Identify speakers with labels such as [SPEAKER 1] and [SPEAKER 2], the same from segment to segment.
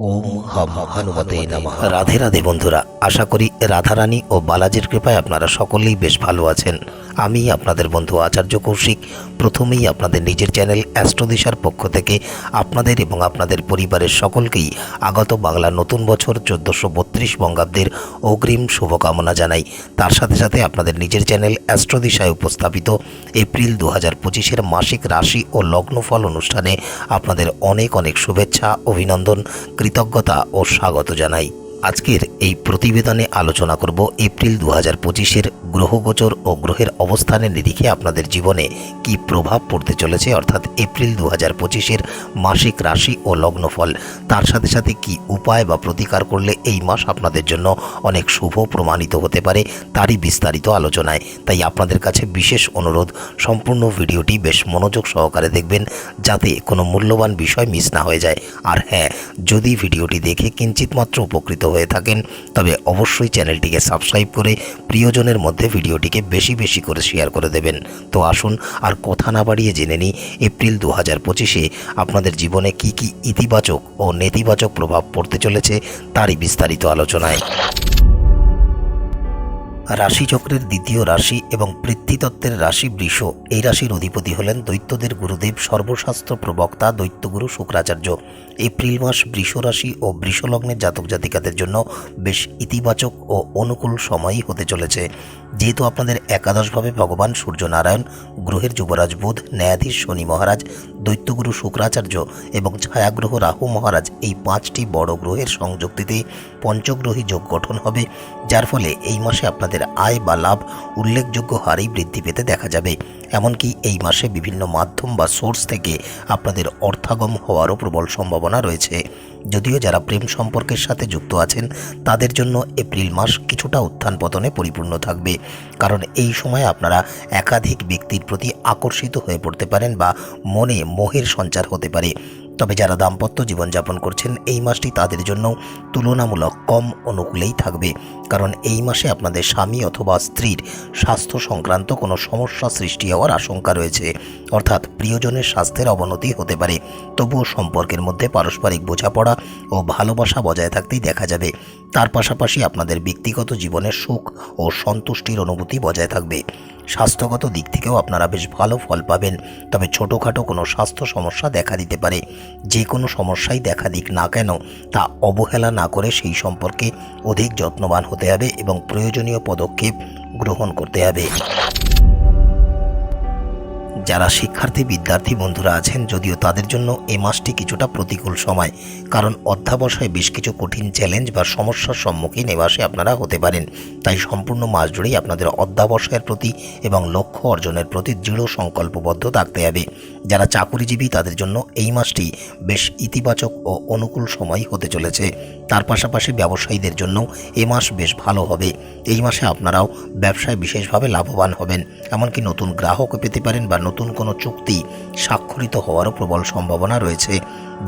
[SPEAKER 1] ওম হম হনুমতে নমঃ। রাধে রাধে বন্ধুরা, আশা করি রাধারানী ও বালাজির কৃপায় আপনারা সকলেই বেশ ভালো আছেন। আমি আপনাদের বন্ধু আচার্য কৌশিক। প্রথমেই আপনাদের নিজের চ্যানেল অ্যাস্ট্রোদিশার পক্ষ থেকে আপনাদের এবং আপনাদের পরিবারের সকলকেই আগত বাংলা নতুন বছর চোদ্দোশো বত্রিশ বঙ্গাব্দের অগ্রিম শুভকামনা জানাই। তার সাথে সাথে আপনাদের নিজের চ্যানেল অ্যাস্ট্রোদিশায় উপস্থাপিত এপ্রিল দু হাজার পঁচিশের মাসিক রাশি ও লগ্নফল অনুষ্ঠানে আপনাদের অনেক অনেক শুভেচ্ছা, অভিনন্দন, কৃতজ্ঞতা ও স্বাগত জানাই। আজকের এই প্রতিবেদনে আলোচনা করব এপ্রিল দু হাজার পঁচিশের গ্রহগোচর ও গ্রহের অবস্থানের নিরিখে আপনাদের জীবনে কি প্রভাব পড়তে চলেছে, অর্থাৎ এপ্রিল দু হাজার পঁচিশের মাসিক রাশি ও লগ্নফল। তার সাথে সাথে কি উপায় বা প্রতিকার করলে এই মাস আপনাদের জন্য অনেক শুভ প্রমাণিত হতে পারে, তারই বিস্তারিত আলোচনায়। তাই আপনাদের কাছে বিশেষ অনুরোধ, সম্পূর্ণ ভিডিওটি বেশ মনোযোগ সহকারে দেখবেন, যাতে কোনো মূল্যবান বিষয় মিস না হয়ে যায়। আর হ্যাঁ যদি ভিডিওটি দেখে কিঞ্চিত মাত্র উপকৃত হয়ে থাকেন। তবে অবশ্যই চ্যানেলটিকে সাবস্ক্রাইব করে প্রিয়জনের মধ্যে ভিডিওটিকে বেশি বেশি করে শেয়ার করে দেবেন। তো আসুন আর কথা না বাড়িয়ে জেনে নিই, এপ্রিল দু হাজার পঁচিশে আপনাদের জীবনে কি কি ইতিবাচক ও নেতিবাচক প্রভাব পড়তে চলেছে, তারই বিস্তারিত আলোচনায়। রাশিচক্রের দ্বিতীয় রাশি এবং পৃথ্বীতত্ত্বের রাশি বৃষ। এই রাশির অধিপতি হলেন দৈত্যদের গুরুদেব, সর্বশাস্ত্র প্রবক্তা, দৈত্যগুরু শুক্রাচার্য। এপ্রিল মাস বৃষ রাশি ও বৃষলগ্নের জাতক জাতিকাদের জন্য বেশ ইতিবাচক ও অনুকূল সময়ই হতে চলেছে। যেহেতু আপনাদের একাদশভাবে ভগবান সূর্যনারায়ণ, গ্রহের যুবরাজ বুধ, ন্যায়াধীশ শনি মহারাজ, দৈত্যগুরু শুক্রাচার্য এবং ছায়াগ্রহ রাহু মহারাজ এই পাঁচটি বড় গ্রহের সংযুক্তিতে পঞ্চগ্রহী যোগ গঠন হবে, যার ফলে এই মাসে আপনাদের আয় বা লাভ উল্লেখযোগ্য হারেই বৃদ্ধি পেতে দেখা যাবে। এমনকি এই মাসে বিভিন্ন মাধ্যম বা সোর্স থেকে আপনাদের অর্থাগম হওয়ারও প্রবল সম্ভাবনা রয়েছে। যদিও যারা প্রেম সম্পর্কের সাথে যুক্ত আছেন, তাদের জন্য এপ্রিল মাস কিছুটা উত্থান পতনে পরিপূর্ণ থাকবে। কারণ এই সময় আপনারা একাধিক ব্যক্তির প্রতি আকর্ষিত হয়ে পড়তে পারেন বা মনে মোহের সঞ্চার হতে পারে। তবে যারা দাম্পত্য জীবনযাপন করছেন, এই মাসটি তাদের জন্য তুলনামূলক কম অনুকূলেই থাকবে। কারণ এই মাসে আপনাদের স্বামী অথবা স্ত্রীর স্বাস্থ্য সংক্রান্ত কোনো সমস্যা সৃষ্টি হওয়ার আশঙ্কা রয়েছে। অর্থাৎ প্রিয়জনের স্বাস্থ্যের অবনতি হতে পারে। তবুও সম্পর্কের মধ্যে পারস্পরিক বোঝাপড়া ও ভালোবাসা বজায় থাকতেই দেখা যাবে। তার পাশাপাশি আপনাদের ব্যক্তিগত জীবনের সুখ ও সন্তুষ্টির অনুভূতি বজায় থাকবে। স্বাস্থ্যগত দিক থেকেও আপনারা বেশ ভালো ফল পাবেন। তবে ছোটোখাটো কোনো স্বাস্থ্য সমস্যা দেখা দিতে পারে। যে কোনো সমস্যাই দেখা দিক না কেন, তা অবহেলা না করে সেই সম্পর্কে অধিক যত্নবান হতে হবে এবং প্রয়োজনীয় পদক্ষেপ গ্রহণ করতে হবে। যারা শিক্ষার্থী, বিদ্যার্থী বন্ধুরা আছেন, যদিও তাদের জন্য এ মাসটি কিছুটা প্রতিকূল সময়, কারণ অধ্যাবসায় বেশ কিছু কঠিন চ্যালেঞ্জ বা সমস্যার সম্মুখীন এ মাসে আপনারা হতে পারেন। তাই সম্পূর্ণ মাস জুড়েই আপনাদের অধ্যাবসায়ের প্রতি এবং লক্ষ্য অর্জনের প্রতি দৃঢ় সংকল্পবদ্ধ থাকতে হবে। যারা চাকুরিজীবী, তাদের জন্য এই মাসটি বেশ ইতিবাচক ও অনুকূল সময় হতে চলেছে। তার পাশাপাশি ব্যবসায়ীদের জন্য এ মাস বেশ ভালো হবে। এই মাসে আপনারাও ব্যবসায় বিশেষভাবে লাভবান হবেন। এমনকি নতুন গ্রাহকও পেতে পারেন বা নতুন কোনো চুক্তি স্বাক্ষরিত হওয়ারও প্রবল সম্ভাবনা রয়েছে।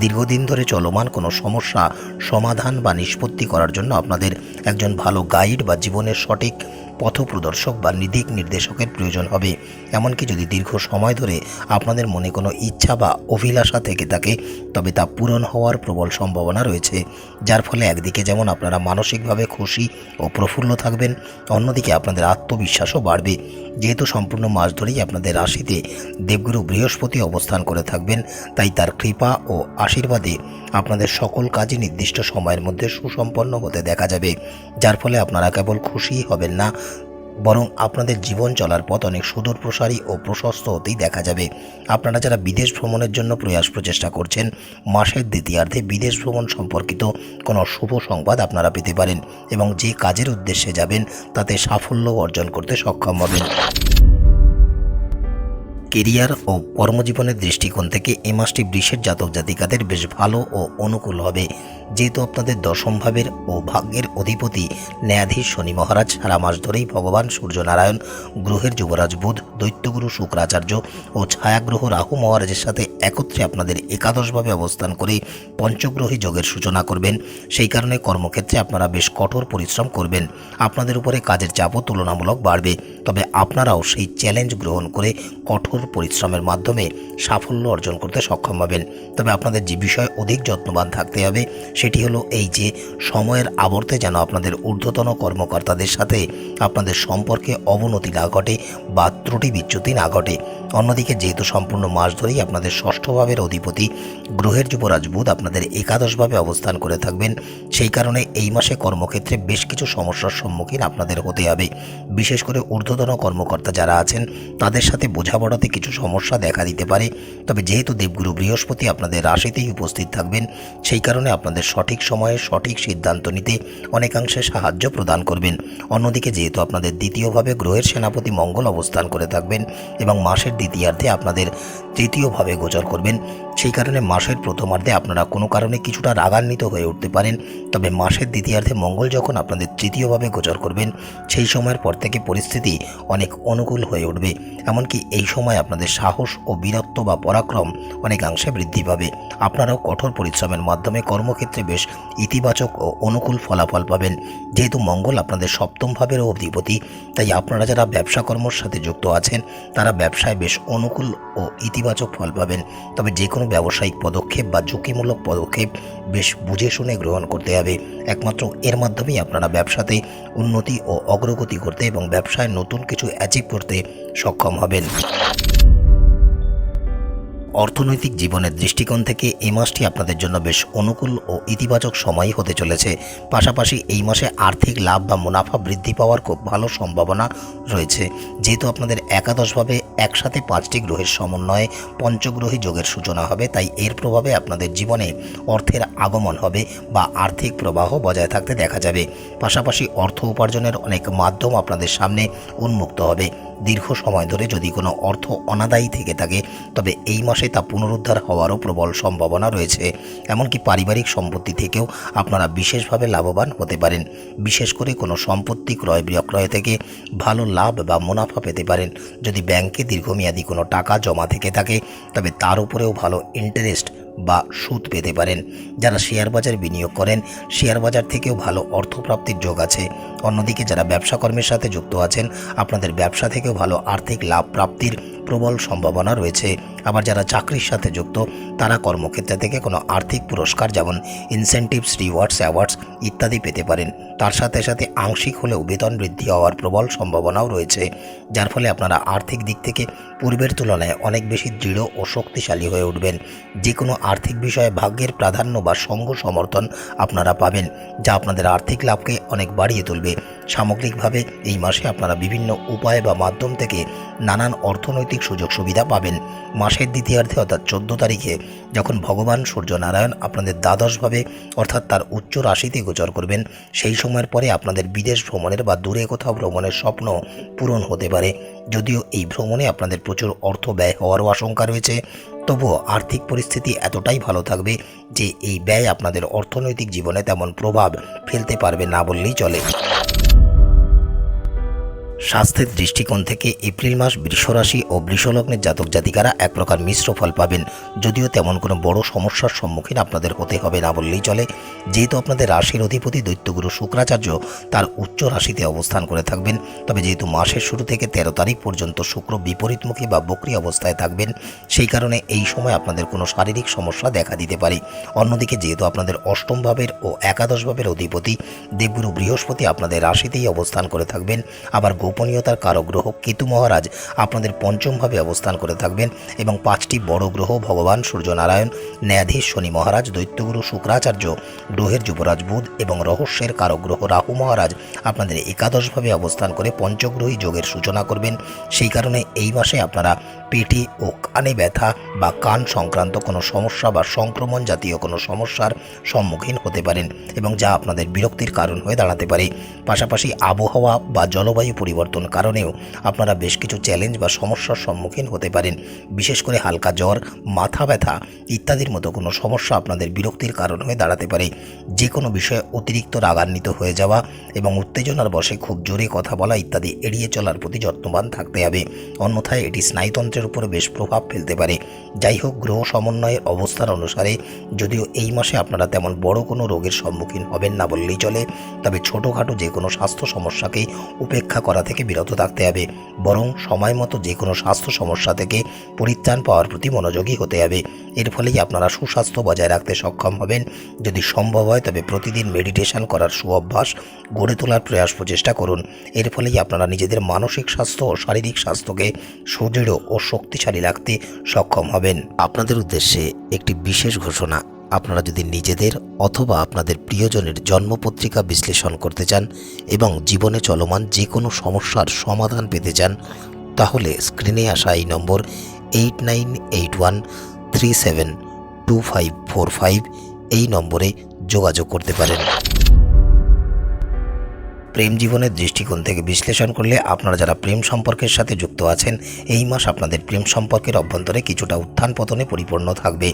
[SPEAKER 1] দীর্ঘদিন ধরে চলমান কোনো সমস্যা সমাধান বা নিষ্পত্তি করার জন্য আপনাদের একজন ভালো গাইড বা জীবনের সঠিক পথপ্রদর্শক বা নিদিক নির্দেশকের প্রয়োজন হবে। এমনকি যদি দীর্ঘ সময় ধরে আপনাদের মনে কোনো ইচ্ছা বা অভিলাষা থেকে থাকে, তবে তা পূরণ হওয়ার প্রবল সম্ভাবনা রয়েছে। যার ফলে একদিকে যেমন আপনারা মানসিকভাবে খুশি ও প্রফুল্ল থাকবেন, অন্যদিকে আপনাদের আত্মবিশ্বাসও বাড়বে। যেহেতু সম্পূর্ণ মাস ধরেই আপনাদের রাশিতে দেবগুরু বৃহস্পতি অবস্থান করে থাকবেন, তাই তার কৃপা ও আশীর্বাদে আপনাদের সকল কাজই নির্দিষ্ট সময়ের মধ্যে সুসম্পন্ন হতে দেখা যাবে। যার ফলে আপনারা কেবল খুশিই হবেন না বরং আপনাদের জীবন চলার পথ অনেক সুদূর প্রসারী ও প্রশস্ত হতেই দেখা যাবে। আপনারা যারা বিদেশ ভ্রমণের জন্য প্রয়াস প্রচেষ্টা করছেন, মাসের দ্বিতীয়ার্ধে বিদেশ ভ্রমণ সম্পর্কিত কোনো শুভ সংবাদ আপনারা পেতে পারেন এবং যে কাজের উদ্দেশ্যে যাবেন, তাতে সাফল্য অর্জন করতে সক্ষম হবেন। কেরিয়ার ও কর্মজীবনের দৃষ্টিকোণ থেকে এ মাসটি বৃষের জাতক জাতিকাদের বেশ ভালো ও অনুকূল হবে। যেহেতু আপনাদের দশম ভাবের ও ভাগ্যের অধিপতি ন্যায়াধীশ শনি মহারাজ, সারা মাস ধরেই ভগবান সূর্যনারায়ণ, গ্রহের যুবরাজ বুধ, দৈত্যগুরু শুক্রাচার্য ও ছায়াগ্রহ রাহু মহারাজের সাথে একত্রে আপনাদের একাদশভাবে অবস্থান করে পঞ্চগ্রহী যোগের সূচনা করবেন। সেই কারণে কর্মক্ষেত্রে আপনারা বেশ কঠোর পরিশ্রম করবেন। আপনাদের উপরে কাজের চাপও তুলনামূলক বাড়বে। তবে আপনারাও সেই চ্যালেঞ্জ গ্রহণ করে কঠোর কঠোর পরিশ্রমের মাধ্যমে সাফল্য অর্জন করতে সক্ষম হবেন। তবে আপনাদের যে বিষয়ে অধিক যত্নবান থাকতে হবে, সেটি হলো এই যে, সময়ের আবর্তে যেন আপনাদের ঊর্ধ্বতন কর্মকর্তাদের সাথে আপনাদের সম্পর্কে অবনতি না ঘটে বা ত্রুটি বিচ্যুতি না ঘটে। অন্যদিকে যেহেতু সম্পূর্ণ মাস ধরেই আপনাদের ষষ্ঠ ভাবের অধিপতি গ্রহের যুবরাজ বুধ আপনাদের একাদশভাবে অবস্থান করে থাকবেন, সেই কারণে এই মাসে কর্মক্ষেত্রে বেশ কিছু সমস্যার সম্মুখীন আপনাদের হতে হবে। বিশেষ করে ঊর্ধ্বতন কর্মকর্তা যারা আছেন, তাদের সাথে বোঝাপড়াতে কিছু সমস্যা দেখা দিতে পারে। তবে যেহেতু দেবগুরু বৃহস্পতি আপনাদের রাশিতেই উপস্থিত থাকবেন, সেই কারণে আপনাদের সঠিক সময়ে সঠিক সিদ্ধান্ত নিতে অনেকাংশে সাহায্য প্রদান করবেন। অন্যদিকে যেহেতু আপনাদের দ্বিতীয়ভাবে গ্রহের সেনাপতি মঙ্গল অবস্থান করে থাকবেন এবং মাসের দ্বিতীয়ার্ধে আপনাদের তৃতীয়ভাবে গোচর করবেন। সেই কারণে মাসের প্রথমার্ধে আপনারা কোনো কারণে কিছুটা রাগান্বিত হয়ে উঠতে পারেন। তবে মাসের দ্বিতীয়ার্ধে মঙ্গল যখন আপনাদের তৃতীয়ভাবে গোচর করবেন, সেই সময়ের পর থেকে পরিস্থিতি অনেক অনুকূল হয়ে উঠবে। এমনকি এই সময় আপনাদের সাহস ও বীরত্ব বা পরাক্রম অনেকাংশে বৃদ্ধি পাবে। আপনারাও কঠোর পরিশ্রমের মাধ্যমে কর্মক্ষেত্রে বেশ ইতিবাচক ও অনুকূল ফলাফল পাবেন। যেহেতু মঙ্গল আপনাদের সপ্তম ভাবেরও অধিপতি, তাই আপনারা যারা ব্যবসা কর্মর সাথে যুক্ত আছেন, তারা ব্যবসায় বেশ অনুকূল ও ইতিবাচক ফল পাবেন। তবে যে কোনো ব্যবসায়িক পদক্ষেপ বা ঝুঁকিমূলক পদক্ষেপ বেশ বুঝে শুনে গ্রহণ করতে হবে। একমাত্র এর মাধ্যমেই আপনারা ব্যবসাতে উন্নতি ও অগ্রগতি করতে এবং ব্যবসায় নতুন কিছু অ্যাচিভ করতে সক্ষম হবেন। অর্থনৈতিক জীবনের দৃষ্টিকোণ থেকে এই মাসটি আপনাদের জন্য বেশ অনুকূল ও ইতিবাচক সময় হতে চলেছে। পাশাপাশি এই মাসে আর্থিক লাভ বা মুনাফা বৃদ্ধি পাওয়ার খুব ভালো সম্ভাবনা রয়েছে। যেহেতু আপনাদের একাদশভাবে একসাথে পাঁচটি গ্রহের সমন্বয়ে পঞ্চগ্রহী যোগের সূচনা হবে, তাই এর প্রভাবে আপনাদের জীবনে অর্থের আগমন হবে বা আর্থিক প্রবাহ বজায় থাকতে দেখা যাবে। পাশাপাশি অর্থ উপার্জনের অনেক মাধ্যম আপনাদের সামনে উন্মুক্ত হবে। দীর্ঘ সময় ধরে যদি কোনো অর্থ অনাদায়ী থেকে থাকে, তবে এই মাসে তা পুনরুদ্ধার হওয়ারও প্রবল সম্ভাবনা রয়েছে। এমনকি পারিবারিক সম্পত্তি থেকেও আপনারা বিশেষভাবে লাভবান হতে পারেন। বিশেষ করে কোনো সম্পত্তি ক্রয় বিক্রয় থেকে ভালো লাভ বা মুনাফা পেতে পারেন। যদি ব্যাংকে দীর্ঘমেয়াদী কোনো টাকা জমা থেকে থাকে, তবে তার উপরেও ভালো ইন্টারেস্ট বা সুদ পেতে পারেন। যারা শেয়ার বাজার বিনিয়োগ করেন, শেয়ার বাজার থেকেও ভালো অর্থপ্রাপ্তির যোগ আছে। অন্যদিকে যারা ব্যবসা কর্মের সাথে যুক্ত আছেন, আপনাদের ব্যবসা থেকেও ভালো আর্থিক লাভ প্রাপ্তির প্রবল সম্ভাবনা রয়েছে। আবার যারা চাকরির সাথে যুক্ত, তারা কর্মক্ষেত্রে থেকে কোনো আর্থিক পুরস্কার যেমন ইনসেন্টিভস রিওয়ার্ডস অ্যাওয়ার্ডস ইত্যাদি পেতে পারেন। তার সাথে সাথে আংশিক হলেও বেতন বৃদ্ধি হওয়ার প্রবল সম্ভাবনাও রয়েছে, যার ফলে আপনারা আর্থিক দিক থেকে পূর্বের তুলনায় অনেক বেশি দৃঢ় ও শক্তিশালী হয়ে উঠবেন। যে কোনো আর্থিক বিষয়ে ভাগ্যের প্রাধান্য বা সঙ্গ সমর্থন আপনারা পাবেন, যা আপনাদের আর্থিক লাভকে অনেক বাড়িয়ে তুলবে। সামগ্রিকভাবে এই মাসে আপনারা বিভিন্ন উপায় বা মাধ্যম থেকে নানান অর্থনৈতিক সুযোগ সুবিধা পাবেন মাসের দ্বিতীয়ার্ধে অর্থাৎ চোদ্দ তারিখে যখন ভগবান সূর্যনারায়ণ আপনাদের দ্বাদশভাবে, অর্থাৎ তার উচ্চ রাশিতে গোচর করবেন, সেই সময়ের পরে আপনাদের বিদেশ ভ্রমণের বা দূরে কোথাও ভ্রমণের স্বপ্ন পূরণ হতে পারে। যদিও এই ভ্রমণে আপনাদের প্রচুর অর্থ ব্যয় হওয়ারও আশঙ্কা রয়েছে, তবুও আর্থিক পরিস্থিতি এতটাই ভালো থাকবে যে এই ব্যয় আপনাদের অর্থনৈতিক জীবনে তেমন প্রভাব ফেলতে পারবে না বললেই চলে। স্বাস্থ্যের দৃষ্টিকোণ থেকে এপ্রিল মাস বৃষরাশি ও বৃষলগ্নের জাতক জাতিকারা এক প্রকার মিশ্র ফল পাবেন। যদিও তেমন কোনো বড় সমস্যার সম্মুখীন আপনাদের হতে হবে না বললেই চলে। যেহেতু আপনাদের রাশির অধিপতি দৈত্যগুরু শুক্রাচার্য তার উচ্চ রাশিতে অবস্থান করে থাকবেন। তবে যেহেতু মাসের শুরু থেকে তেরো তারিখ পর্যন্ত শুক্র বিপরীতমুখী বা বক্রি অবস্থায় থাকবেন, সেই কারণে এই সময় আপনাদের কোনো শারীরিক সমস্যা দেখা দিতে পারে। অন্যদিকে যেহেতু আপনাদের অষ্টম ভাবের ও একাদশ ভাবের অধিপতি দেবগুরু বৃহস্পতি আপনাদের রাশিতেই অবস্থান করে থাকবেন। আবার গোপনীয়তার কারক গ্রহ কেতু মহারাজ আপনাদের পঞ্চমভাবে অবস্থান করে থাকবেন এবং পাঁচটি বড় গ্রহ, ভগবান, সূর্যনারায়ণ, ন্যায়াধীশ শনি মহারাজ, দৈত্যগুরু, শুক্রাচার্য, গ্রহের যুবরাজ বুধ এবং রহস্যের কারক গ্রহ রাহু মহারাজ আপনাদের একাদশভাবে অবস্থান করে পঞ্চগ্রহী যোগের সূচনা করবেন। সেই কারণে এই মাসে আপনারা পেটে ও কানে ব্যথা বা কান সংক্রান্ত কোনো সমস্যা বা সংক্রমণ জাতীয় কোনো সমস্যার সম্মুখীন হতে পারেন এবং যা আপনাদের বিরক্তির কারণ হয়ে দাঁড়াতে পারে। পাশাপাশি আবহাওয়া বা জলবায়ু পরিবর্তন কারণেও আপনারা বেশ কিছু চ্যালেঞ্জ বা সমস্যার সম্মুখীন হতে পারেন। বিশেষ করে হালকা জ্বর, মাথা ব্যথা ইত্যাদির মতো কোনো সমস্যা আপনাদের বিরক্তির কারণ হয়ে দাঁড়াতে পারে। যে কোনো বিষয়ে অতিরিক্ত রাগান্বিত হয়ে যাওয়া এবং উত্তেজনার বশে খুব জোরে কথা বলা ইত্যাদি এড়িয়ে চলার প্রতি যত্নবান থাকতে হবে। অন্যথায় এটি স্নায়ুতন্ত্রের উপরে বেশ প্রভাব ফেলতে পারে। যাই হোক, গ্রহ সমন্বয়ের অবস্থান অনুসারে যদিও এই মাসে আপনারা তেমন বড় কোনো রোগের সম্মুখীন হবেন না বললেই চলে, তবে ছোটোখাটো যে কোনো স্বাস্থ্য সমস্যাকেই উপেক্ষা করা থেকে বিরত থাকতে হবে। বরং সময় মতো যে কোনো স্বাস্থ্য সমস্যা থেকে পরিত্রাণ পাওয়ার প্রতি মনোযোগী হতে হবে। এর ফলেই আপনারা সুস্বাস্থ্য বজায় রাখতে সক্ষম হবেন। যদি সম্ভব হয়, তবে প্রতিদিন মেডিটেশন করার সুঅভ্যাস গড়ে তোলার প্রয়াস প্রচেষ্টা করুন। এর ফলেই আপনারা নিজেদের মানসিক স্বাস্থ্য ও শারীরিক স্বাস্থ্যকে সুদৃঢ় ও শক্তিশালী রাখতে সক্ষম হবেন। আপনাদের উদ্দেশ্যে একটি বিশেষ ঘোষণা। আপনারা যদি নিজেদের অথবা আপনাদের প্রিয়জনের জন্মপত্রিকা বিশ্লেষণ করতে চান এবং জীবনে চলমান যে কোনো সমস্যার সমাধান পেতে চান, তাহলে স্ক্রিনে আসা এই নম্বর eight nine eight one three seven two five four five এই নম্বরে যোগাযোগ করতে পারেন। প্রেম জীবনের দৃষ্টিকোণ থেকে বিশ্লেষণ করলে আপনারা যারা প্রেম সম্পর্কের সাথে যুক্ত আছেন, এই মাস আপনাদের প্রেম সম্পর্কের অভ্যন্তরে কিছুটা উত্থান পতনে পরিপূর্ণ থাকবে।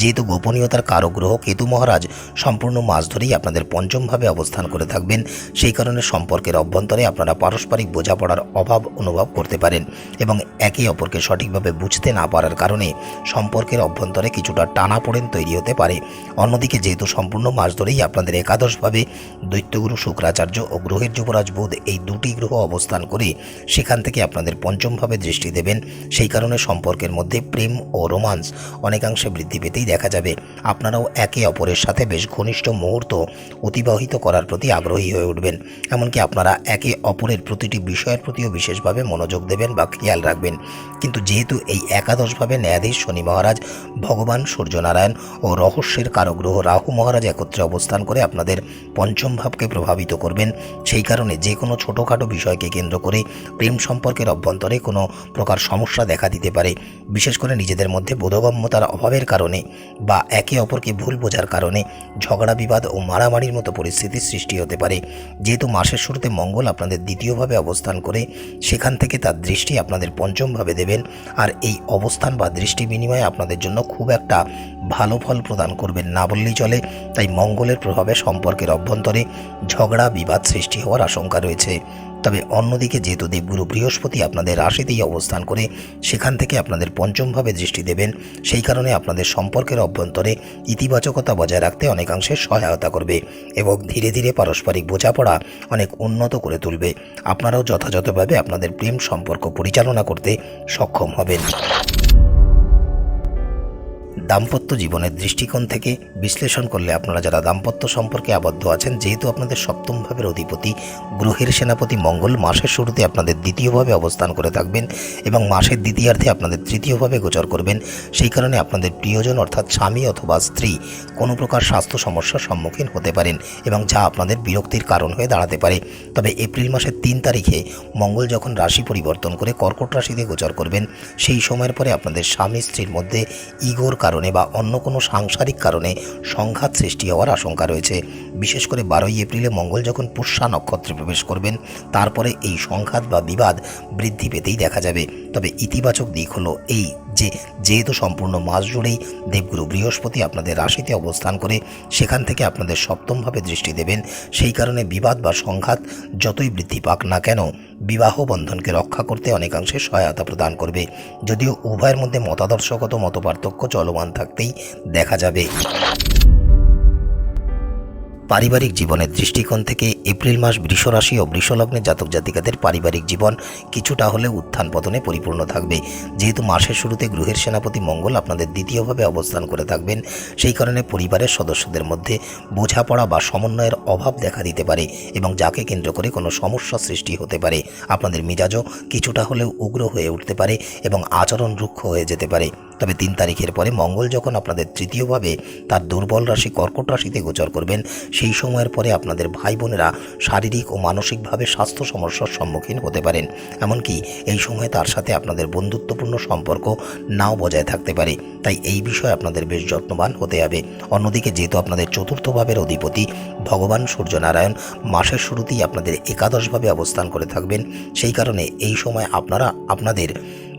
[SPEAKER 1] যেহেতু গোপনীয়তার কারও গ্রহ কেতু মহারাজ সম্পূর্ণ মাস ধরেই আপনাদের পঞ্চমভাবে অবস্থান করে থাকবেন, সেই কারণে সম্পর্কের অভ্যন্তরে আপনারা পারস্পরিক বোঝাপড়ার অভাব অনুভব করতে পারেন এবং একে অপরকে সঠিকভাবে বুঝতে না পারার কারণে সম্পর্কের অভ্যন্তরে কিছুটা টানাপোড়েন তৈরি হতে পারে। অন্যদিকে যেহেতু সম্পূর্ণ মাস ধরেই আপনাদের একাদশভাবে দৈত্যগুরু, শুক্রাচার্য ও গ্রহের যুবরাজ বুধ এই দুটি গ্রহ অবস্থান করে সেখান থেকে আপনাদের পঞ্চমভাবে দৃষ্টি দেবেন। সেই কারণে সম্পর্কের মধ্যে প্রেম ও রোমান্স অনেকাংশে বৃদ্ধি পেতেই দেখা যাবে। আপনারাও একে অপরের সাথে বেশ ঘনিষ্ঠ মুহূর্ত অতিবাহিত করার প্রতি আগ্রহী হয়ে উঠবেন। এমনকি আপনারা একে অপরের প্রতিটি বিষয়ের প্রতিও বিশেষভাবে মনোযোগ দেবেন বা খেয়াল রাখবেন। কিন্তু যেহেতু এই একাদশভাবে ন্যায়াধীশ শনি মহারাজ, ভগবান সূর্যনারায়ণ ও রহস্যের কারগ্রহ রাহু মহারাজ একত্রে অবস্থান করে আপনাদের পঞ্চম ভাবকে প্রভাবিত করবেন সেই কারণে যে কোনো ছোটোখাটো বিষয়কে কেন্দ্র করে প্রেম সম্পর্কের অভ্যন্তরে কোনো প্রকার সমস্যা দেখা দিতে পারে। বিশেষ করে নিজেদের মধ্যে বোধগম্যতার অভাবের কারণে বা একে অপরকে ভুল বোঝার কারণে ঝগড়া, বিবাদ ও মারামারির মতো পরিস্থিতির সৃষ্টি হতে পারে। যেহেতু মাসের শুরুতে মঙ্গল আপনাদের দ্বিতীয়ভাবে অবস্থান করে, সেখান থেকে তার দৃষ্টি আপনাদের পঞ্চমভাবে দেবেন আর এই অবস্থান বা দৃষ্টি বিনিময়ে আপনাদের জন্য খুব একটা ভালো ফল প্রদান করবেন না বললেই চলে। তাই মঙ্গলের প্রভাবে সম্পর্কের অভ্যন্তরে ঝগড়া, বিবাদ সৃষ্টি হওয়ার আশঙ্কা রয়েছে। তবে অন্যদিকে যেহেতু দেবগুরু বৃহস্পতি আপনাদের রাশিতেই অবস্থান করে সেখান থেকে আপনাদের পঞ্চমভাবে দৃষ্টি দেবেন, সেই কারণে আপনাদের সম্পর্কের অভ্যন্তরে ইতিবাচকতা বজায় রাখতে অনেকাংশে সহায়তা করবে এবং ধীরে ধীরে পারস্পরিক বোঝাপড়া অনেক উন্নত করে তুলবে। আপনারাও যথাযথভাবে আপনাদের প্রেম সম্পর্ক পরিচালনা করতে সক্ষম হবেন। দাম্পত্য জীবনের দৃষ্টিকোণ থেকে বিশ্লেষণ করলে আপনারা যারা দাম্পত্য সম্পর্কে আবদ্ধ আছেন, যেহেতু আপনাদের সপ্তম ভাবের অধিপতি গ্রহের সেনাপতি মঙ্গল মাসের শুরুতে আপনাদের দ্বিতীয়ভাবে অবস্থান করে থাকবেন এবং মাসের দ্বিতীয়ার্ধে আপনাদের তৃতীয়ভাবে গোচর করবেন, সেই কারণে আপনাদের প্রিয়জন অর্থাৎ স্বামী অথবা স্ত্রী কোনো প্রকার স্বাস্থ্য সমস্যার সম্মুখীন হতে পারেন এবং যা আপনাদের বিরক্তির কারণ হয়ে দাঁড়াতে পারে। তবে এপ্রিল মাসের তিন তারিখে মঙ্গল যখন রাশি পরিবর্তন করে কর্কট রাশিতে গোচর করবেন, সেই সময়ের পরে আপনাদের স্বামী স্ত্রীর মধ্যে ইগোর কারণে বা অন্য কোনো সাংসারিক কারণে সংঘাত সৃষ্টি হওয়ার আশঙ্কা রয়েছে। বিশেষ করে বারোই এপ্রিলে মঙ্গল যখন পুষ্যা নক্ষত্রে প্রবেশ করবেন, তারপরে এই সংঘাত বা বিবাদ বৃদ্ধি পেতেই দেখা যাবে। তবে ইতিবাচক দিক হলো এই যে যেহেতু সম্পূর্ণ মাস জুড়েই দেবগুরু বৃহস্পতি আপনাদের রাশিতে অবস্থান করে সেখান থেকে আপনাদের সপ্তমভাবে দৃষ্টি দেবেন, সেই কারণে বিবাদ বা সংঘাত যতই বৃদ্ধি পাক না কেন, বিবাহ বন্ধনকে রক্ষা করতে অনেকাংশে সহায়তা প্রদান করবে। যদিও উভয়ের মধ্যে মতাদর্শগত মতপার্থক্য চলমান থাকতেই দেখা যাবে। পারিবারিক জীবনের দৃষ্টিকোণ থেকে এপ্রিল মাস বৃষরাশি ও বৃষলগ্নে জাতক জাতিকাদের পারিবারিক জীবন কিছুটা হলে উত্থান পতনে পরিপূর্ণ থাকবে। যেহেতু মাসের শুরুতে গৃহের সেনাপতি মঙ্গল আপনাদের দ্বিতীয়ভাবে অবস্থান করে থাকবেন, সেই কারণে পরিবারের সদস্যদের মধ্যে বোঝাপড়া বা সমন্বয়ের অভাব দেখা দিতে পারে এবং যাকে কেন্দ্র করে কোনো সমস্যা সৃষ্টি হতে পারে। আপনাদের মেজাজও কিছুটা হলেও উগ্র হয়ে উঠতে পারে এবং আচরণ রুক্ষ হয়ে যেতে পারে। তবে তিন তারিখের পরে মঙ্গল যখন আপনাদের তৃতীয়ভাবে তার দুর্বল রাশি কর্কট রাশিতে গোচর করবেন, সেই সময়ের পরে আপনাদের ভাই বোনেরা শারীরিক ও মানসিকভাবে স্বাস্থ্য সমস্যার সম্মুখীন হতে পারেন। এমনকি এই সময় তার সাথে আপনাদের বন্ধুত্বপূর্ণ সম্পর্ক নাও বজায় থাকতে পারে। তাই এই বিষয়ে আপনাদের বেশ যত্নবান হতে হবে। অন্যদিকে যেহেতু আপনাদের চতুর্থ ভাবের অধিপতি ভগবান সূর্যনারায়ণ মাসের শুরুতেই আপনাদের একাদশভাবে অবস্থান করে থাকবেন, সেই কারণে এই সময় আপনারা, আপনাদের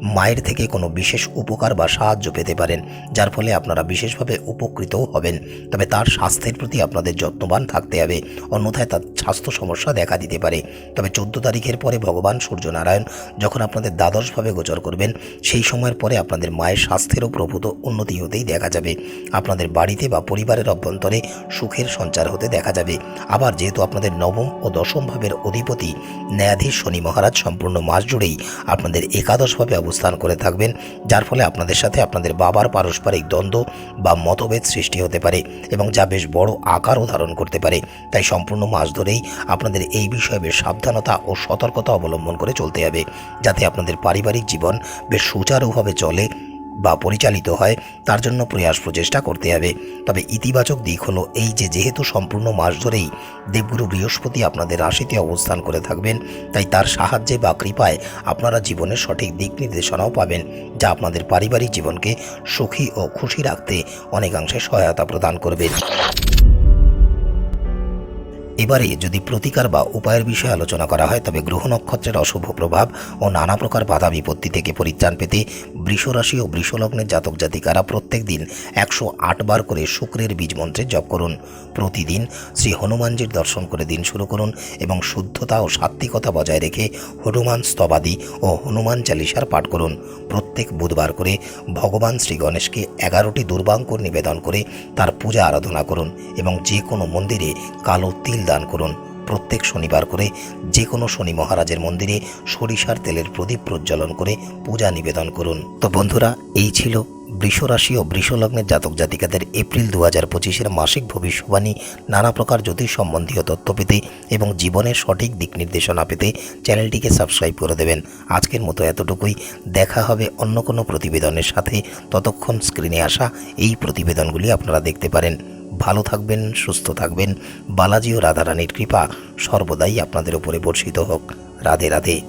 [SPEAKER 1] মায়ের থেকে কোনো বিশেষ উপকার বা সাহায্য পেতে পারেন, যার ফলে আপনারা বিশেষভাবে উপকৃতও হবেন। তবে তার স্বাস্থ্যের প্রতি আপনাদের যত্নবান থাকতে হবে, অন্যথায় তার স্বাস্থ্য সমস্যা দেখা দিতে পারে। তবে চোদ্দ তারিখের পরে ভগবান সূর্যনারায়ণ যখন আপনাদের দ্বাদশভাবে গোচর করবেন, সেই সময়ের পরে আপনাদের মায়ের স্বাস্থ্যেরও প্রভূত উন্নতি হতেই দেখা যাবে। আপনাদের বাড়িতে বা পরিবারের অভ্যন্তরে সুখের সঞ্চার হতে দেখা যাবে। আবার যেহেতু আপনাদের নবম ও দশম ভাবের অধিপতি ন্যায়াধীশ শনি মহারাজ সম্পূর্ণ মাস জুড়েই আপনাদের একাদশভাবে অবস্থান করে থাকবেন, যার ফলে আপনাদের সাথে আপনাদের বাবার পারস্পরিক দ্বন্দ্ব বা মতভেদ সৃষ্টি হতে পারে এবং যা বেশ বড় আকারও ধারণ করতে পারে। তাই সম্পূর্ণ মাস ধরেই আপনাদের এই বিষয়ে বেশ সাবধানতা ও সতর্কতা অবলম্বন করে চলতে হবে, যাতে আপনাদের পারিবারিক জীবন বেশ সুচারুভাবে চলে বা পরিচালিত হয়, তার জন্য প্রয়াস প্রচেষ্টা করতে হবে। তবে ইতিবাচক দিক হলো এই যে, যেহেতু সম্পূর্ণ মাস ধরেই দেবগুরু বৃহস্পতি আপনাদের রাশিতে অবস্থান করে থাকবেন, তাই তার সাহায্যে বা কৃপায় আপনারা জীবনের সঠিক দিক নির্দেশনাও পাবেন, যা আপনাদের পারিবারিক জীবনকে সুখী ও খুশি রাখতে অনেকাংশে সহায়তা প্রদান করবে। এবারে যদি প্রতিকার বা উপায়ের বিষয়ে আলোচনা করা হয়, তবে গ্রহ নক্ষত্রের অশুভ প্রভাব ও নানা প্রকার বাধা বিপত্তি থেকে পরিত্রাণ পেতে বৃষরাশি ও বৃষলগ্নের জাতক জাতিকারা প্রত্যেক দিন একশো আট বার করে শুক্রের বীজ মন্ত্রে জপ করুন। প্রতিদিন শ্রী হনুমানজির দর্শন করে দিন শুরু করুন এবং শুদ্ধতা ও সাত্বিকতা বজায় রেখে হনুমান স্তবাদি ও হনুমান চালিসার পাঠ করুন। প্রত্যেক বুধবার করে ভগবান শ্রী গণেশকে এগারোটি দুর্বাঙ্কুর নিবেদন করে তার পূজা আরাধনা করুন এবং যে কোনো মন্দিরে কালো তিল দান করুন। প্রত্যেক শনিবার করে যে কোনো শনি মহারাজের মন্দিরে সরিষার তেলের প্রদীপ প্রজ্বলন করে পূজা নিবেদন করুন। তো বন্ধুরা, এই ছিল বৃষরাশি ও বৃষলগ্নের জাতক জাতিকাদের এপ্রিল দু হাজার পঁচিশের মাসিক ভবিষ্যবাণী, নানা প্রকার জ্যোতিষ সম্বন্ধীয় তথ্য পেতে এবং জীবনের সঠিক দিক নির্দেশনা পেতে চ্যানেলটিকে সাবস্ক্রাইব করে দেবেন। আজকের মতো এতটুকুই। দেখা হবে অন্য কোনো প্রতিবেদনের সাথে। ততক্ষণ স্ক্রিনে আসা এই প্রতিবেদনগুলি আপনারা দেখতে পারেন। ভালো থাকবেন, সুস্থ থাকবেন। বালাজি ও রাধারানীর কৃপা সর্বদাই আপনাদের উপরে বর্ষিত হোক। রাধে রাধে।